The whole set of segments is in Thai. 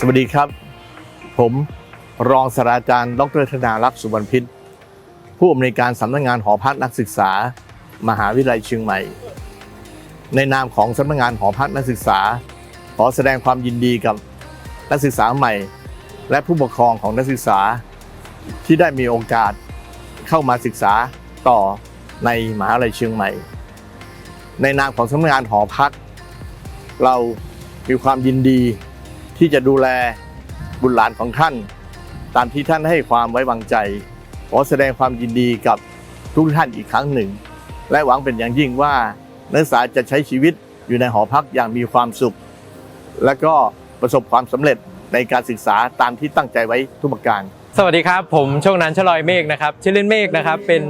สวัสดีครับ ผมรองศาสตราจารย์ ดรธนารักษ์สุวรรณพิษ ผู้อำนวยการสำนักงานหอพักนักศึกษา มหาวิทยาลัยเชียงใหม่ ในนามของสำนักงานหอพักนักศึกษา ขอแสดงความยินดีกับนักศึกษาใหม่ และผู้ปกครองของนักศึกษา ที่ได้มีโอกาสเข้ามาศึกษาต่อในมหาวิทยาลัยเชียงใหม่ ในนามของสำนักงานหอพัก เรามีความยินดี ที่จะดูแลบุตรหลานของท่าน ตามที่ท่านให้ความไว้วางใจ ขอแสดงความยินดีกับทุกท่านอีกครั้งหนึ่ง และหวังเป็นอย่างยิ่งว่านักศึกษาจะใช้ชีวิตอยู่ในหอพักอย่างมีความสุข และก็ประสบความสำเร็จในการศึกษาตามที่ตั้งใจไว้ทุกประการ สวัสดีครับ ผมโชคนันชลอยเมฆนะครับชื่อเล่นเมฆนะครับเป็น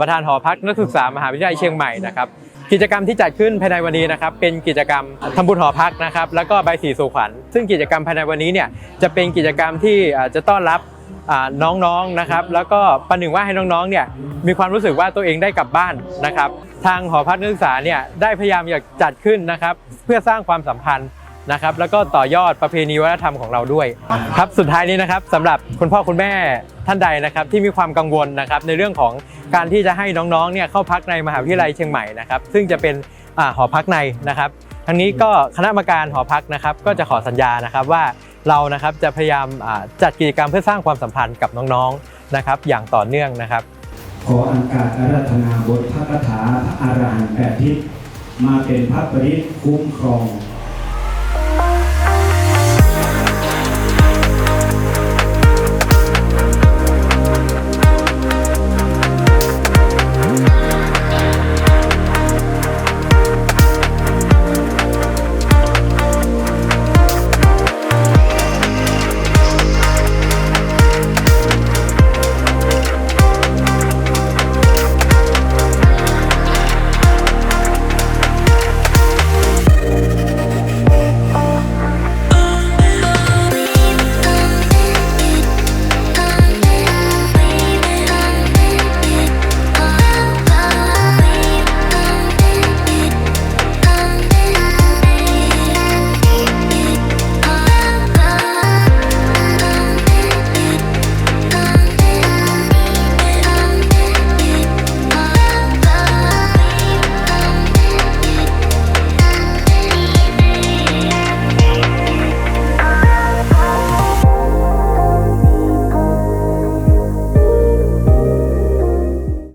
ประธานหอพักนักศึกษามหาวิทยาลัยเชียงใหม่นะครับกิจกรรมที่จัดขึ้นภายในวันนี้นะครับเป็นกิจกรรมทำบุญหอพักนะครับแล้วก็ใบสีสู่ขวัญ ซึ่งกิจกรรมภายในวันนี้เนี่ยจะเป็นกิจกรรมที่จะต้อนรับน้องๆนะครับแล้วก็ประหนึ่งว่าให้น้องๆเนี่ยมีความรู้สึกว่าตัวเองได้กลับบ้านนะครับ ทางหอพักนักศึกษาเนี่ยได้พยายามอยากจัดขึ้นนะครับเพื่อสร้างความสัมพันธ์ นะครับแล้วก็ต่อยอดประเพณีวัฒนธรรมของเราด้วยครับสุดท้ายนี้นะครับสำหรับคุณพ่อคุณแม่ท่านใดนะครับที่มีความกังวลนะครับในเรื่องของการที่จะให้น้องๆเนี่ยเข้าพักในมหาวิทยาลัยเชียงใหม่นะครับซึ่งจะเป็นอาหอพักในนะครับทั้งนี้ก็คณะกรรมการหอพักนะครับก็จะขอสัญญานะครับว่าเรานะครับจะพยายามอ่าจัดกิจกรรมเพื่อสร้างความสัมพันธ์กับน้องๆนะครับอย่างต่อเนื่องนะครับขออังการอาราธนาบทพระคาถาพระอารหันต์แปดทิศมาเป็นพระปริตคุ้มครอง